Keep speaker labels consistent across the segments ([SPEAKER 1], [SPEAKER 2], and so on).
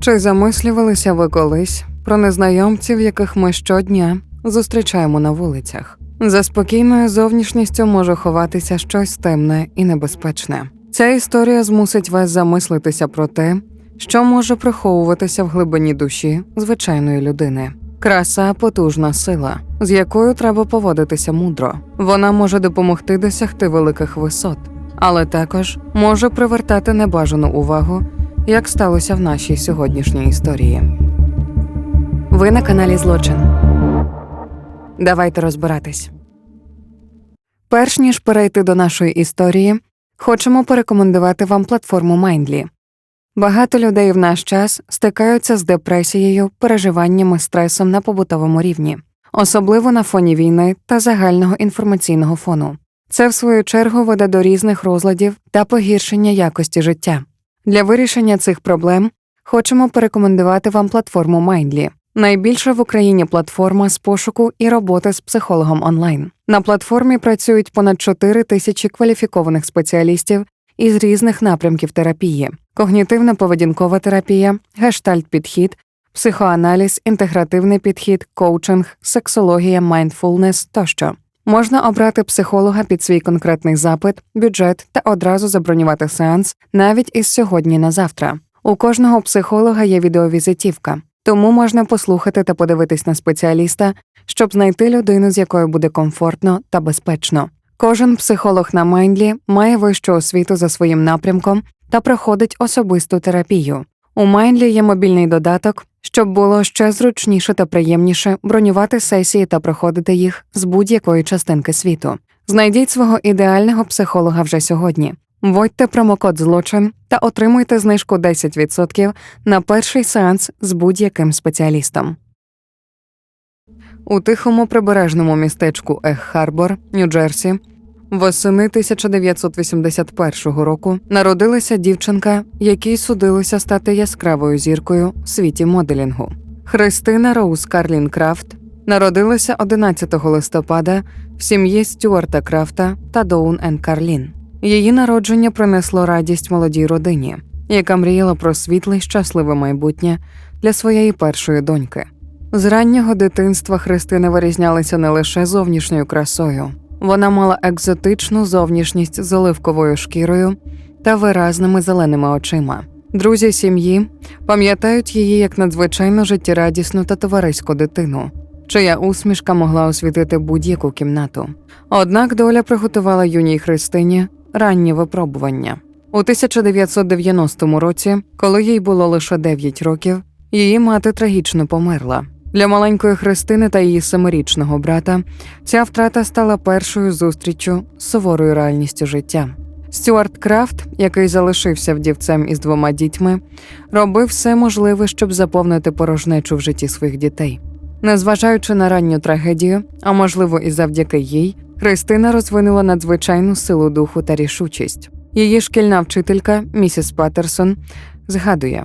[SPEAKER 1] Чи замислювалися ви колись про незнайомців, яких ми щодня зустрічаємо на вулицях? За спокійною зовнішністю може ховатися щось темне і небезпечне. Ця історія змусить вас замислитися про те, що може приховуватися в глибині душі звичайної людини. Краса потужна сила, з якою треба поводитися мудро. Вона може допомогти досягти великих висот, але також може привертати небажану увагу, як сталося в нашій сьогоднішній історії. Ви на каналі Злочин. Давайте розбиратись. Перш ніж перейти до нашої історії, хочемо порекомендувати вам платформу Mindly. Багато людей в наш час стикаються з депресією, переживаннями, стресом на побутовому рівні, особливо на фоні війни та загального інформаційного фону. Це, в свою чергу, веде до різних розладів та погіршення якості життя. Для вирішення цих проблем хочемо порекомендувати вам платформу Mindly. Найбільша в Україні платформа з пошуку і роботи з психологом онлайн. На платформі працюють понад 4 тисячі кваліфікованих спеціалістів із різних напрямків терапії: когнітивно-поведінкова терапія, гештальт-підхід, психоаналіз, інтегративний підхід, коучинг, сексологія, майндфулнес тощо. Можна обрати психолога під свій конкретний запит, бюджет та одразу забронювати сеанс навіть із сьогодні на завтра. У кожного психолога є відеовізитівка, тому можна послухати та подивитись на спеціаліста, щоб знайти людину, з якою буде комфортно та безпечно. Кожен психолог на Майндлі має вищу освіту за своїм напрямком та проходить особисту терапію. У Майндлі є мобільний додаток, щоб було ще зручніше та приємніше бронювати сесії та проходити їх з будь-якої частинки світу. Знайдіть свого ідеального психолога вже сьогодні. Вводьте промокод злочин та отримуйте знижку 10% на перший сеанс з будь-яким спеціалістом. У тихому прибережному містечку Ех-Харбор, Нью-Джерсі, восени 1981 року народилася дівчинка, якій судилося стати яскравою зіркою в світі моделінгу. Христина Роуз Карлін Крафт народилася 11 листопада в сім'ї Стюарта Крафта та Доун Ен Карлін. Її народження принесло радість молодій родині, яка мріяла про світле й щасливе майбутнє для своєї першої доньки. З раннього дитинства Христина вирізнялася не лише зовнішньою красою, вона мала екзотичну зовнішність з оливковою шкірою та виразними зеленими очима. Друзі сім'ї пам'ятають її як надзвичайно життєрадісну та товариську дитину, чия усмішка могла освітити будь-яку кімнату. Однак доля приготувала юній Христині ранні випробування. У 1990 році, коли їй було лише 9 років, її мати трагічно померла. Для маленької Христини та її семирічного брата ця втрата стала першою зустріччю суворою реальністю життя. Стюарт Крафт, який залишився вдівцем із двома дітьми, робив все можливе, щоб заповнити порожнечу в житті своїх дітей. Незважаючи на ранню трагедію, а можливо і завдяки їй, Христина розвинула надзвичайну силу духу та рішучість. Її шкільна вчителька, місіс Паттерсон, згадує.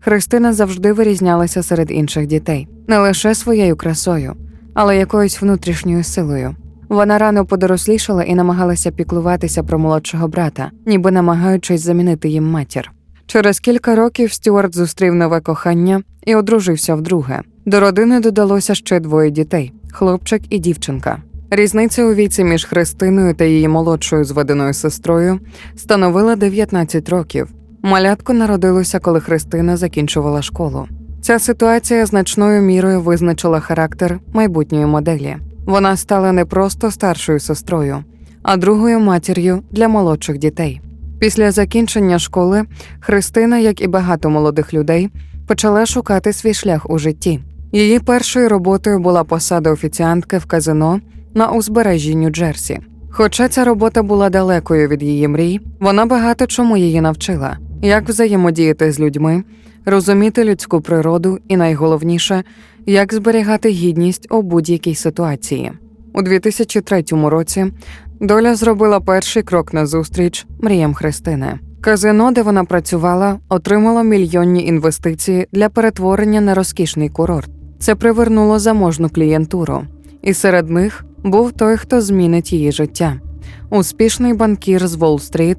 [SPEAKER 1] Христина завжди вирізнялася серед інших дітей не лише своєю красою, але якоюсь внутрішньою силою. Вона рано подорослішала і намагалася піклуватися про молодшого брата, ніби намагаючись замінити їм матір. Через кілька років Стюарт зустрів нове кохання і одружився вдруге. До родини додалося ще двоє дітей хлопчик і дівчинка. Різниця у віці між Христиною та її молодшою зведеною сестрою становила 19 років. Малятко народилося, коли Христина закінчувала школу. Ця ситуація значною мірою визначила характер майбутньої моделі. Вона стала не просто старшою сестрою, а другою матір'ю для молодших дітей. Після закінчення школи Христина, як і багато молодих людей, почала шукати свій шлях у житті. Її першою роботою була посада офіціантки в казино на узбережжі Нью-Джерсі. Хоча ця робота була далекою від її мрій, вона багато чому її навчила як взаємодіяти з людьми, розуміти людську природу і найголовніше, як зберігати гідність у будь-якій ситуації. У 2003 році доля зробила перший крок назустріч мріям Христини. Казино, де вона працювала, отримало мільйонні інвестиції для перетворення на розкішний курорт. Це привернуло заможну клієнтуру, і серед них був той, хто змінить її життя. Успішний банкір з Уолл-стріт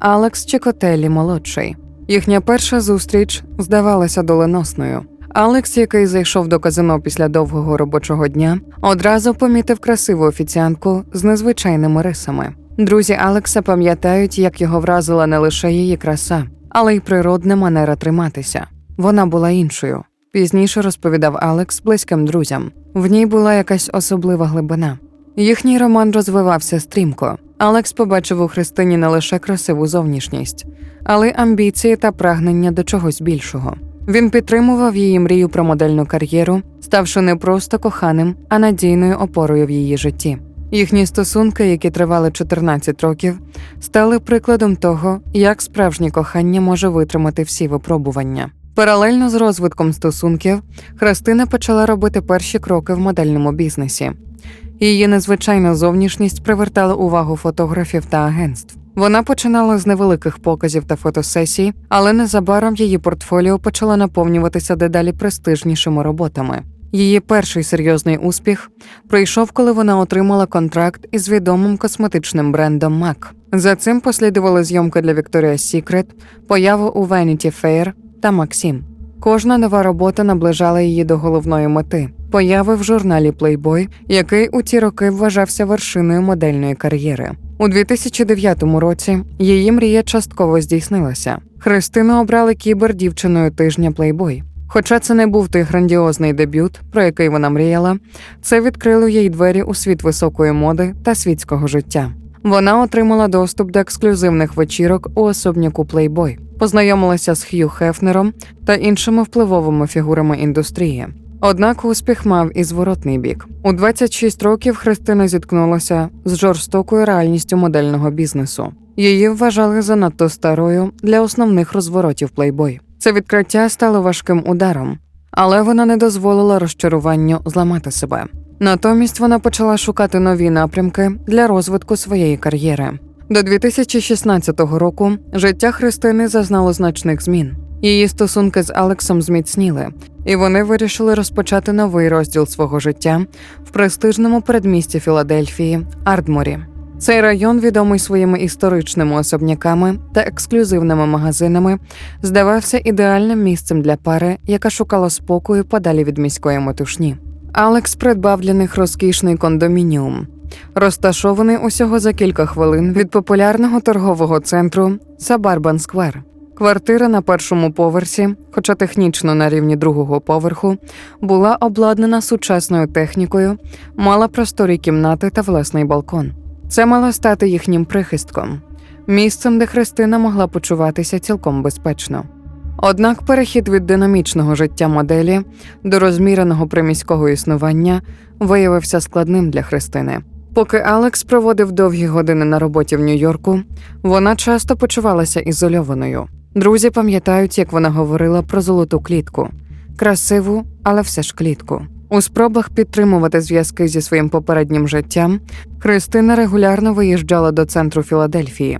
[SPEAKER 1] Алекс Чекотелі молодший. Їхня перша зустріч здавалася доленосною. Алекс, який зайшов до казино після довгого робочого дня, одразу помітив красиву офіціантку з незвичайними рисами. Друзі Алекса пам'ятають, як його вразила не лише її краса, але й природна манера триматися. Вона була іншою. Пізніше розповідав Алекс близьким друзям. В ній була якась особлива глибина. Їхній роман розвивався стрімко. Алекс побачив у Христині не лише красиву зовнішність, але й амбіції та прагнення до чогось більшого. Він підтримував її мрію про модельну кар'єру, ставши не просто коханим, а надійною опорою в її житті. Їхні стосунки, які тривали 14 років, стали прикладом того, як справжнє кохання може витримати всі випробування. Паралельно з розвитком стосунків, Христина почала робити перші кроки в модельному бізнесі. Її незвичайна зовнішність привертала увагу фотографів та агентств. Вона починала з невеликих показів та фотосесій, але незабаром її портфоліо почало наповнюватися дедалі престижнішими роботами. Її перший серйозний успіх прийшов, коли вона отримала контракт із відомим косметичним брендом MAC. За цим послідували зйомки для Victoria's Secret, появи у Vanity Fair та Maxim. Кожна нова робота наближала її до головної мети появи в журналі Playboy, який у ті роки вважався вершиною модельної кар'єри. У 2009 році її мрія частково здійснилася. Христину обрали кібер-дівчиною тижня Playboy. Хоча це не був той грандіозний дебют, про який вона мріяла, це відкрило їй двері у світ високої моди та світського життя. Вона отримала доступ до ексклюзивних вечірок у особняку Playboy, познайомилася з Х'ю Хефнером та іншими впливовими фігурами індустрії. Однак успіх мав і зворотний бік. У 26 років Христина зіткнулася з жорстокою реальністю модельного бізнесу. Її вважали занадто старою для основних розворотів Playboy. Це відкриття стало важким ударом, але вона не дозволила розчаруванню зламати себе. Натомість вона почала шукати нові напрямки для розвитку своєї кар'єри. До 2016 року життя Христини зазнало значних змін. Її стосунки з Алексом зміцніли, і вони вирішили розпочати новий розділ свого життя в престижному передмісті Філадельфії Ардморі. Цей район, відомий своїми історичними особняками та ексклюзивними магазинами, здавався ідеальним місцем для пари, яка шукала спокою подалі від міської метушні. Алекс придбав для них розкішний кондомініум, розташований усього за кілька хвилин від популярного торгового центру Сабарбан Сквер. Квартира на першому поверсі, хоча технічно на рівні другого поверху, була обладнана сучасною технікою, мала просторі кімнати та власний балкон. Це мало стати їхнім прихистком, місцем, де Христина могла почуватися цілком безпечно. Однак перехід від динамічного життя моделі до розміреного приміського існування виявився складним для Христини. Поки Алекс проводив довгі години на роботі в Нью-Йорку, вона часто почувалася ізольованою. Друзі пам'ятають, як вона говорила про золоту клітку красиву, але все ж клітку. У спробах підтримувати зв'язки зі своїм попереднім життям Христина регулярно виїжджала до центру Філадельфії,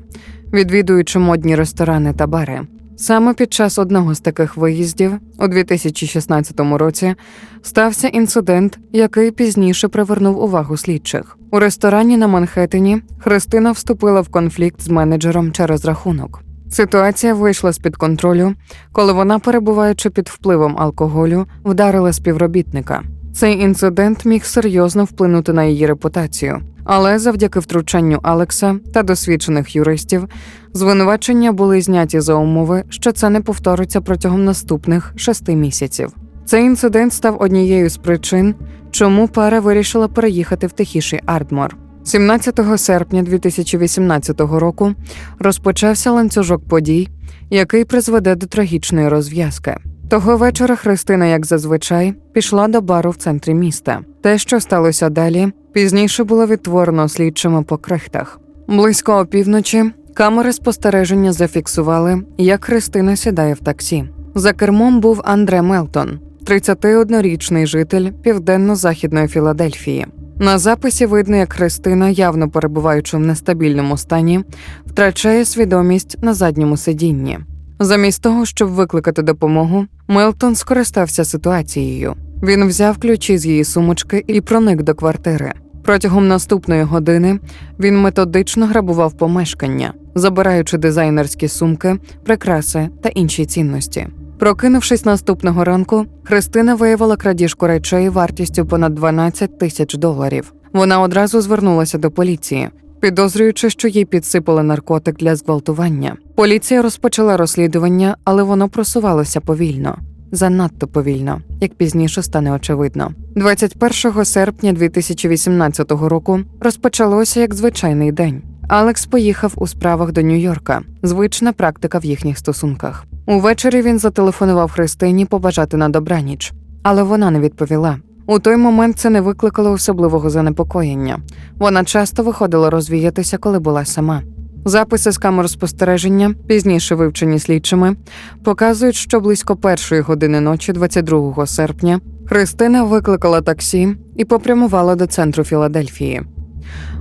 [SPEAKER 1] відвідуючи модні ресторани та бари. Саме під час одного з таких виїздів у 2016 році стався інцидент, який пізніше привернув увагу слідчих. У ресторані на Манхеттені Христина вступила в конфлікт з менеджером через рахунок. Ситуація вийшла з під контролю, коли вона, перебуваючи під впливом алкоголю, вдарила співробітника. Цей інцидент міг серйозно вплинути на її репутацію, але завдяки втручанню Алекса та досвідчених юристів звинувачення були зняті за умови, що це не повториться протягом наступних шести місяців. Цей інцидент став однією з причин, чому пара вирішила переїхати в тихіший Ардмор. 17 серпня 2018 року розпочався ланцюжок подій, який призведе до трагічної розв'язки. Того вечора Христина, як зазвичай, пішла до бару в центрі міста. Те, що сталося далі, пізніше було відтворено слідчими по крихтах. Близько опівночі камери спостереження зафіксували, як Христина сідає в таксі. За кермом був Андре Мелтон, 31-річний житель південно-західної Філадельфії. На записі видно, як Христина, явно перебуваючи в нестабільному стані, втрачає свідомість на задньому сидінні. Замість того, щоб викликати допомогу, Мелтон скористався ситуацією. Він взяв ключі з її сумочки і проник до квартири. Протягом наступної години він методично грабував помешкання, забираючи дизайнерські сумки, прикраси та інші цінності. Прокинувшись наступного ранку, Христина виявила крадіжку речей вартістю понад 12 тисяч доларів. Вона одразу звернулася до поліції, підозрюючи, що їй підсипали наркотик для зґвалтування. Поліція розпочала розслідування, але воно просувалося повільно. Занадто повільно, як пізніше стане очевидно. 21 серпня 2018 року розпочалося як звичайний день. Алекс поїхав у справах до Нью-Йорка, звична практика в їхніх стосунках. Увечері він зателефонував Христині побажати на добраніч, але вона не відповіла. У той момент це не викликало особливого занепокоєння. Вона часто виходила розвіятися, коли була сама. Записи з камер спостереження, пізніше вивчені слідчими, показують, що близько першої години ночі, 22 серпня, Христина викликала таксі і попрямувала до центру Філадельфії.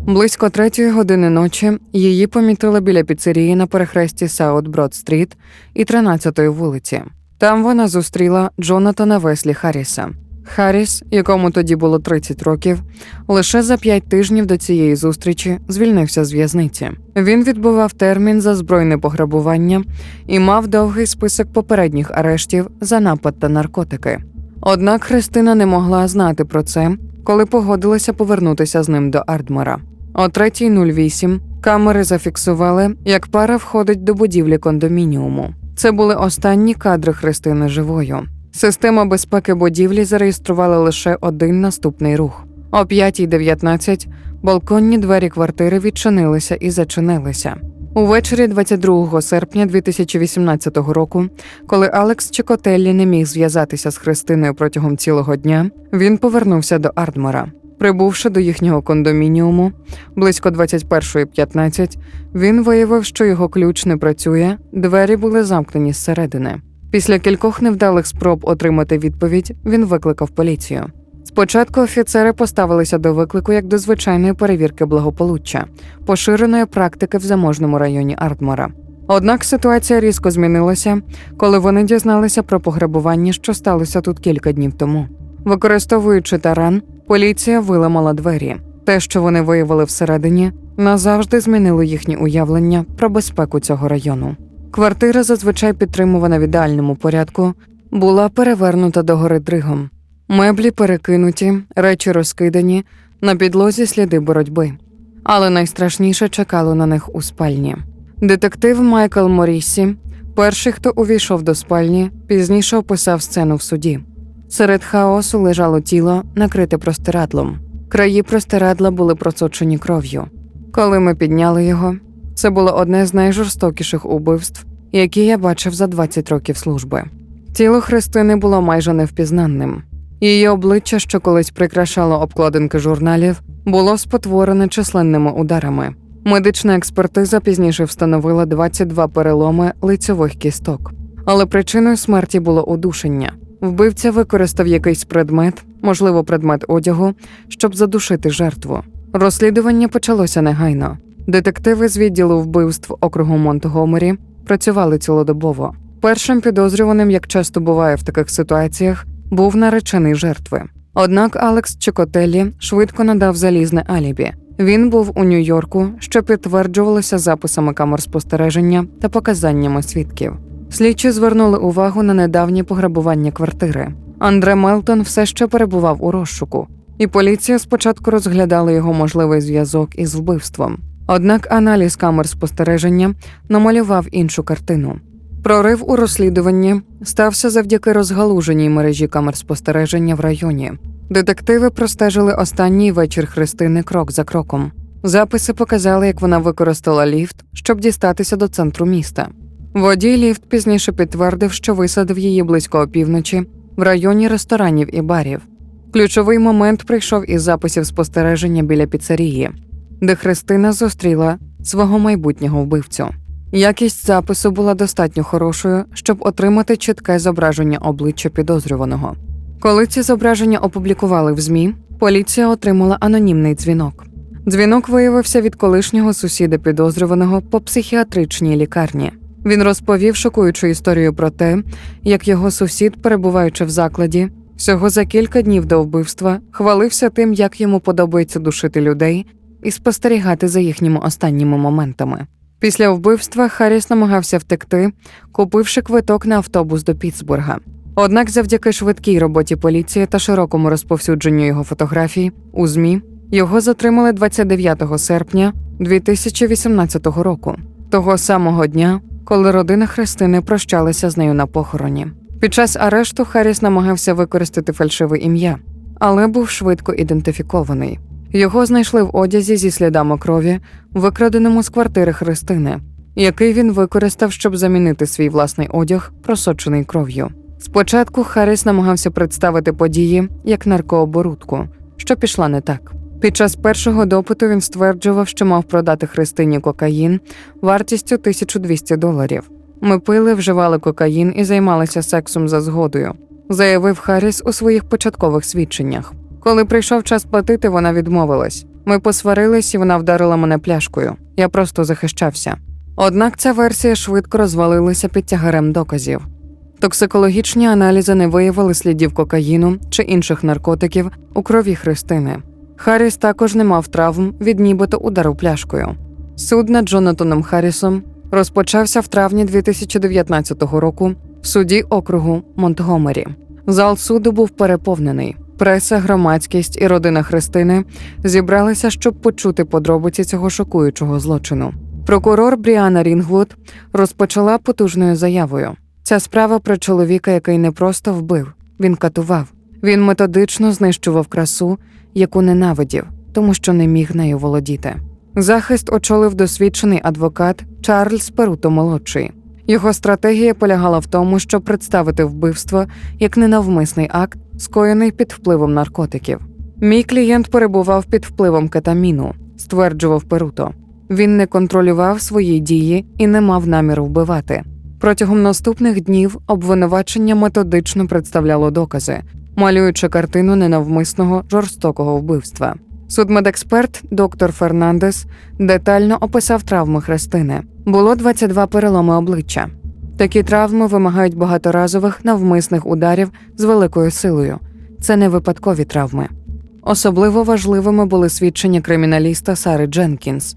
[SPEAKER 1] Близько третьої години ночі її помітили біля піцерії на перехресті Саут Брод Стріт і 13-ї вулиці. Там вона зустріла Джонатана Веслі Харріса. Харріс, якому тоді було 30 років, лише за п'ять тижнів до цієї зустрічі звільнився з в'язниці. Він відбував термін за збройне пограбування і мав довгий список попередніх арештів за напад та наркотики. Однак Христина не могла знати про це, коли погодилася повернутися з ним до Ардмора. О 3.08 камери зафіксували, як пара входить до будівлі кондомініуму. Це були останні кадри Христини живою. Система безпеки будівлі зареєструвала лише один наступний рух. О 5.19 балконні двері квартири відчинилися і зачинилися. Увечері 22 серпня 2018 року, коли Алекс Чекотеллі не міг зв'язатися з Христиною протягом цілого дня, він повернувся до Ардмора. Прибувши до їхнього кондомініуму близько 21.15, він виявив, що його ключ не працює, двері були замкнені зсередини. Після кількох невдалих спроб отримати відповідь, він викликав поліцію. Спочатку офіцери поставилися до виклику як до звичайної перевірки благополуччя, поширеної практики в заможному районі Артмора. Однак ситуація різко змінилася, коли вони дізналися про пограбування, що сталося тут кілька днів тому. Використовуючи таран, поліція виламала двері. Те, що вони виявили всередині, назавжди змінило їхні уявлення про безпеку цього району. Квартира, зазвичай підтримувана в ідеальному порядку, була перевернута догори дригом. Меблі перекинуті, речі розкидані, на підлозі сліди боротьби. Але найстрашніше чекало на них у спальні. Детектив Майкл Моріссі, перший, хто увійшов до спальні, пізніше описав сцену в суді. Серед хаосу лежало тіло, накрите простирадлом. Краї простирадла були просочені кров'ю. Коли ми підняли його, це було одне з найжорстокіших убивств, які я бачив за 20 років служби. Тіло Христини було майже невпізнанним. Її обличчя, що колись прикрашало обкладинки журналів, було спотворене численними ударами. Медична експертиза пізніше встановила 22 переломи лицьових кісток. Але причиною смерті було удушення. Вбивця використав якийсь предмет, можливо, предмет одягу, щоб задушити жертву. Розслідування почалося негайно. Детективи з відділу вбивств округу Монтгомері працювали цілодобово. Першим підозрюваним, як часто буває в таких ситуаціях, був наречений жертви. Однак Алекс Чекотеллі швидко надав залізне алібі. Він був у Нью-Йорку, що підтверджувалося записами камер спостереження та показаннями свідків. Слідчі звернули увагу на недавнє пограбування квартири. Андре Мелтон все ще перебував у розшуку, і поліція спочатку розглядала його можливий зв'язок із вбивством. Однак аналіз камер спостереження намалював іншу картину. Прорив у розслідуванні стався завдяки розгалуженій мережі камер спостереження в районі. Детективи простежили останній вечір Христини крок за кроком. Записи показали, як вона використала ліфт, щоб дістатися до центру міста. Водій ліфт пізніше підтвердив, що висадив її близько опівночі в районі ресторанів і барів. Ключовий момент прийшов із записів спостереження біля піцерії, де Христина зустріла свого майбутнього вбивцю. Якість запису була достатньо хорошою, щоб отримати чітке зображення обличчя підозрюваного. Коли ці зображення опублікували в ЗМІ, поліція отримала анонімний дзвінок. Дзвінок виявився від колишнього сусіда підозрюваного по психіатричній лікарні. Він розповів шокуючу історію про те, як його сусід, перебуваючи в закладі, Всього за кілька днів до вбивства хвалився тим, як йому подобається душити людей і спостерігати за їхніми останніми моментами. Після вбивства Харріс намагався втекти, купивши квиток на автобус до Пітсбурга. Однак, завдяки швидкій роботі поліції та широкому розповсюдженню його фотографій у ЗМІ, його затримали 29 серпня 2018 року, того самого дня, коли родина Христини прощалася з нею на похороні. Під час арешту Харріс намагався використати фальшиве ім'я, але був швидко ідентифікований. Його знайшли в одязі зі слідами крові, викраденому з квартири Христини, який він використав, щоб замінити свій власний одяг, просочений кров'ю. Спочатку Харріс намагався представити події як наркооборудку, що пішла не так. Під час першого допиту він стверджував, що мав продати Христині кокаїн вартістю 1200 доларів. Ми пили, вживали кокаїн і займалися сексом за згодою, заявив Харріс у своїх початкових свідченнях. Коли прийшов час платити, вона відмовилась. Ми посварились, і вона вдарила мене пляшкою. Я просто захищався. Однак ця версія швидко розвалилася під тягарем доказів. Токсикологічні аналізи не виявили слідів кокаїну чи інших наркотиків у крові Христини. Харріс також не мав травм від нібито удару пляшкою. Суд над Джонатаном Харрісом розпочався в травні 2019 року в суді округу Монтгомері. Зал суду був переповнений. Преса, громадськість і родина Христини зібралися, щоб почути подробиці цього шокуючого злочину. Прокурор Бріана Рінгвуд розпочала потужною заявою. Ця справа про чоловіка, який не просто вбив, він катував. Він методично знищував красу, яку ненавидів, тому що не міг нею володіти. Захист очолив досвідчений адвокат Чарльз Перуто молодший. Його стратегія полягала в тому, щоб представити вбивство як ненавмисний акт, скоєний під впливом наркотиків. Мій клієнт перебував під впливом кетаміну, стверджував Перуто. Він не контролював свої дії і не мав наміру вбивати. Протягом наступних днів обвинувачення методично представляло докази, малюючи картину ненавмисного жорстокого вбивства. Судмедексперт доктор Фернандес детально описав травми Христини. Було 22 переломи обличчя. Такі травми вимагають багаторазових навмисних ударів з великою силою. Це не випадкові травми. Особливо важливими були свідчення криміналіста Сари Дженкінс,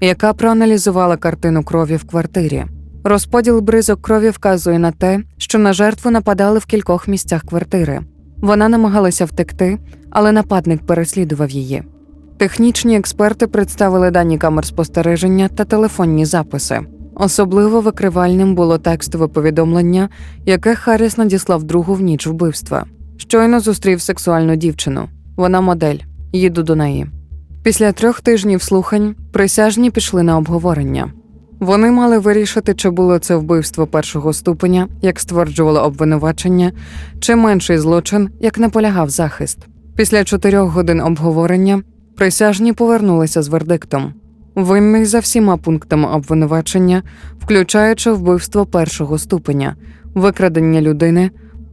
[SPEAKER 1] яка проаналізувала картину крові в квартирі. Розподіл бризок крові вказує на те, що на жертву нападали в кількох місцях квартири. Вона намагалася втекти, але нападник переслідував її. Технічні експерти представили дані камер спостереження та телефонні записи. Особливо викривальним було текстове повідомлення, яке Харріс надіслав другу в ніч вбивства. Щойно зустрів сексуальну дівчину. Вона модель. Їду до неї. Після трьох тижнів слухань присяжні пішли на обговорення. Вони мали вирішити, чи було це вбивство першого ступеня, як стверджувало обвинувачення, чи менший злочин, як наполягав захист. Після чотирьох годин обговорення присяжні повернулися з вердиктом. Винний за всіма пунктами обвинувачення, включаючи вбивство першого ступеня, викрадення людини,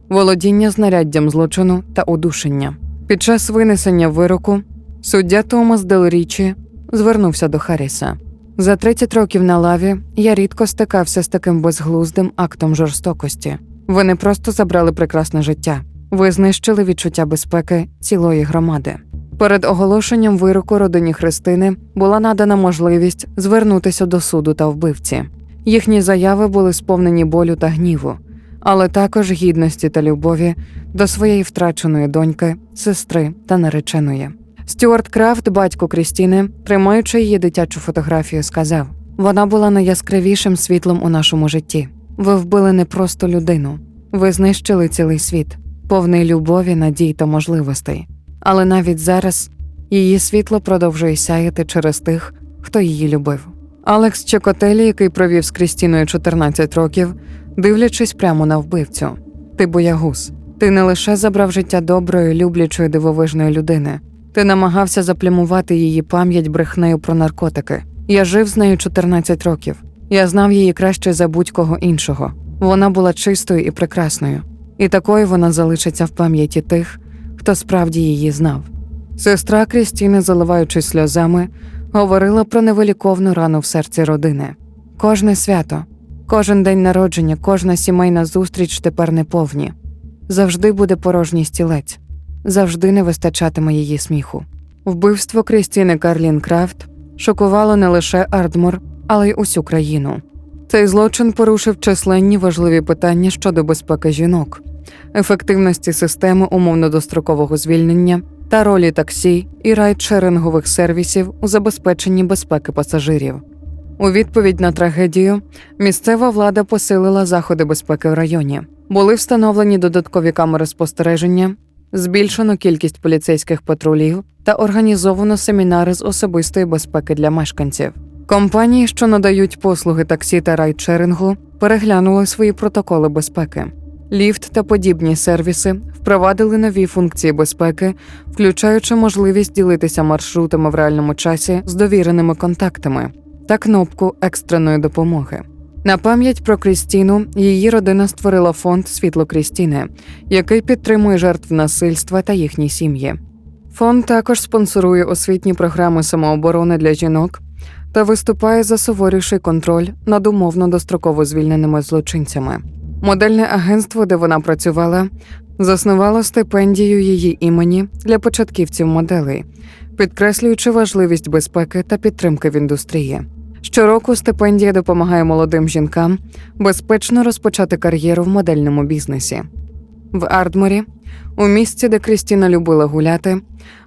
[SPEAKER 1] володіння знаряддям злочину та удушення. Під час винесення вироку суддя Томас Делрічі звернувся до Харріса. За 30 років на лаві я рідко стикався з таким безглуздим актом жорстокості. Ви не просто забрали прекрасне життя, ви знищили відчуття безпеки цілої громади. Перед оголошенням вироку родині Христини була надана можливість звернутися до суду та вбивці. Їхні заяви були сповнені болю та гніву, але також гідності та любові до своєї втраченої доньки, сестри та нареченої. Стюарт Крафт, батько Крістіни, тримаючи її дитячу фотографію, сказав: вона була найяскравішим світлом у нашому житті. Ви вбили не просто людину, ви знищили цілий світ, повний любові, надій та можливостей. Але навіть зараз її світло продовжує сяяти через тих, хто її любив. Алекс Чекотелі, який провів з Крістіною 14 років, дивлячись прямо на вбивцю. Ти боягуз. Ти не лише забрав життя доброї, люблячої дивовижної людини. Ти намагався заплямувати її пам'ять брехнею про наркотики. Я жив з нею 14 років. Я знав її краще за будь-кого іншого. Вона була чистою і прекрасною, і такою вона залишиться в пам'яті тих, хто справді її знав. Сестра Крістіни, заливаючись сльозами, говорила про невиліковну рану в серці родини. Кожне свято, кожен день народження, кожна сімейна зустріч тепер неповні. завжди буде порожній стілець, завжди не вистачатиме її сміху. Вбивство Крістіни Карлін Крафт шокувало не лише Ардмор, але й усю країну. Цей злочин порушив численні важливі питання щодо безпеки жінок, ефективності системи умовно-дострокового звільнення та ролі таксі і райдшерингових сервісів у забезпеченні безпеки пасажирів. У відповідь на трагедію місцева влада посилила заходи безпеки в районі. Були встановлені додаткові камери спостереження, збільшено кількість поліцейських патрулів та організовано семінари з особистої безпеки для мешканців. Компанії, що надають послуги таксі та райдшерингу, переглянули свої протоколи безпеки. Ліфт та подібні сервіси впровадили нові функції безпеки, включаючи можливість ділитися маршрутами в реальному часі з довіреними контактами та кнопку екстреної допомоги. На пам'ять про Крістіну її родина створила фонд Світло Крістіни, який підтримує жертв насильства та їхні сім'ї. Фонд також спонсорує освітні програми самооборони для жінок та виступає за суворіший контроль над умовно достроково звільненими злочинцями. Модельне агентство, де вона працювала, заснувало стипендію її імені для початківців моделей, підкреслюючи важливість безпеки та підтримки в індустрії. Щороку стипендія допомагає молодим жінкам безпечно розпочати кар'єру в модельному бізнесі. В Ардморі, у місці, де Крістіна любила гуляти,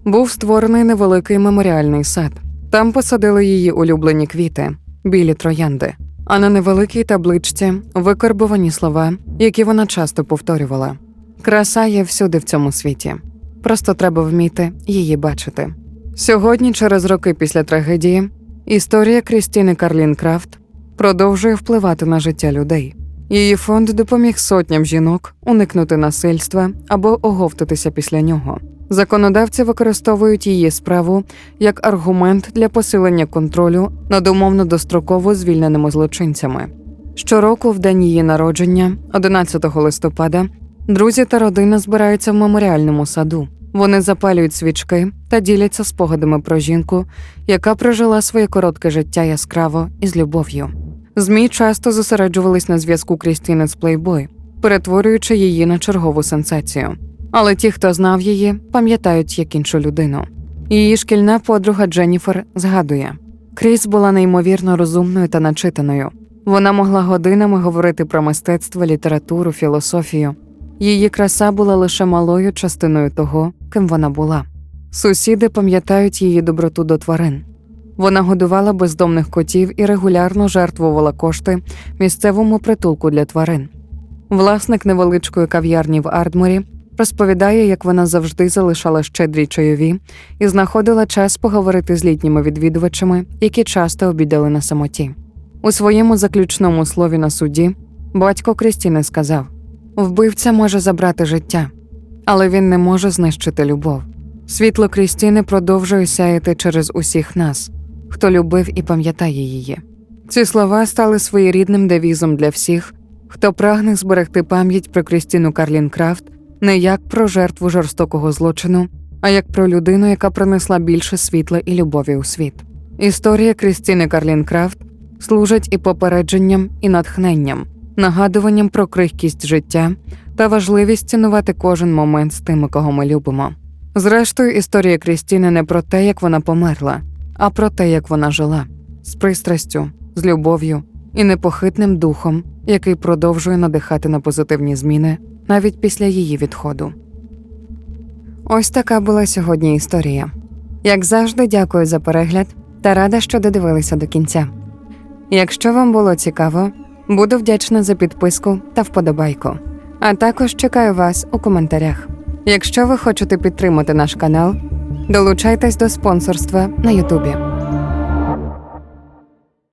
[SPEAKER 1] був створений невеликий меморіальний сад. Там посадили її улюблені квіти, білі троянди. А на невеликій табличці викарбовані слова, які вона часто повторювала. Краса є всюди в цьому світі. Просто треба вміти її бачити. Сьогодні, через роки після трагедії, історія Крістіни Карлін Крафт продовжує впливати на життя людей. Її фонд допоміг сотням жінок уникнути насильства або оговтатися після нього. Законодавці використовують її справу як аргумент для посилення контролю над умовно достроково звільненими злочинцями. Щороку, в день її народження, 11 листопада, друзі та родина збираються в меморіальному саду. Вони запалюють свічки та діляться спогадами про жінку, яка прожила своє коротке життя яскраво і з любов'ю. ЗМІ часто зосереджувались на зв'язку Крістіни з Плейбой, перетворюючи її на чергову сенсацію. Але ті, хто знав її, пам'ятають як іншу людину. Її шкільна подруга Дженніфер згадує: Кріс була неймовірно розумною та начитаною. Вона могла годинами говорити про мистецтво, літературу, філософію. Її краса була лише малою частиною того, ким вона була. Сусіди пам'ятають її доброту до тварин. Вона годувала бездомних котів і регулярно жертвувала кошти місцевому притулку для тварин. Власник невеличкої кав'ярні в Ардморі розповідає, як вона завжди залишала щедрі чайові і знаходила час поговорити з літніми відвідувачами, які часто обідали на самоті. У своєму заключному слові на суді батько Крістіни сказав: Вбивця може забрати життя, але він не може знищити любов. Світло Крістіни продовжує сяяти через усіх нас, хто любив і пам'ятає її. Ці слова стали своєрідним девізом для всіх, хто прагне зберегти пам'ять про Крістіну Карлін Крафт не як про жертву жорстокого злочину, а як про людину, яка принесла більше світла і любові у світ. Історія Крістіни Карлін Крафт служить і попередженням, і натхненням, нагадуванням про крихкість життя та важливість цінувати кожен момент з тими, кого ми любимо. Зрештою, історія Крістіни не про те, як вона померла, а про те, як вона жила з пристрастю, з любов'ю і непохитним духом, який продовжує надихати на позитивні зміни навіть після її відходу. Ось така була сьогодні історія. Як завжди, дякую за перегляд та рада, що додивилися до кінця. Якщо вам було цікаво, буду вдячна за підписку та вподобайку. А також чекаю вас у коментарях. Якщо ви хочете підтримати наш канал, долучайтесь до спонсорства на Ютубі.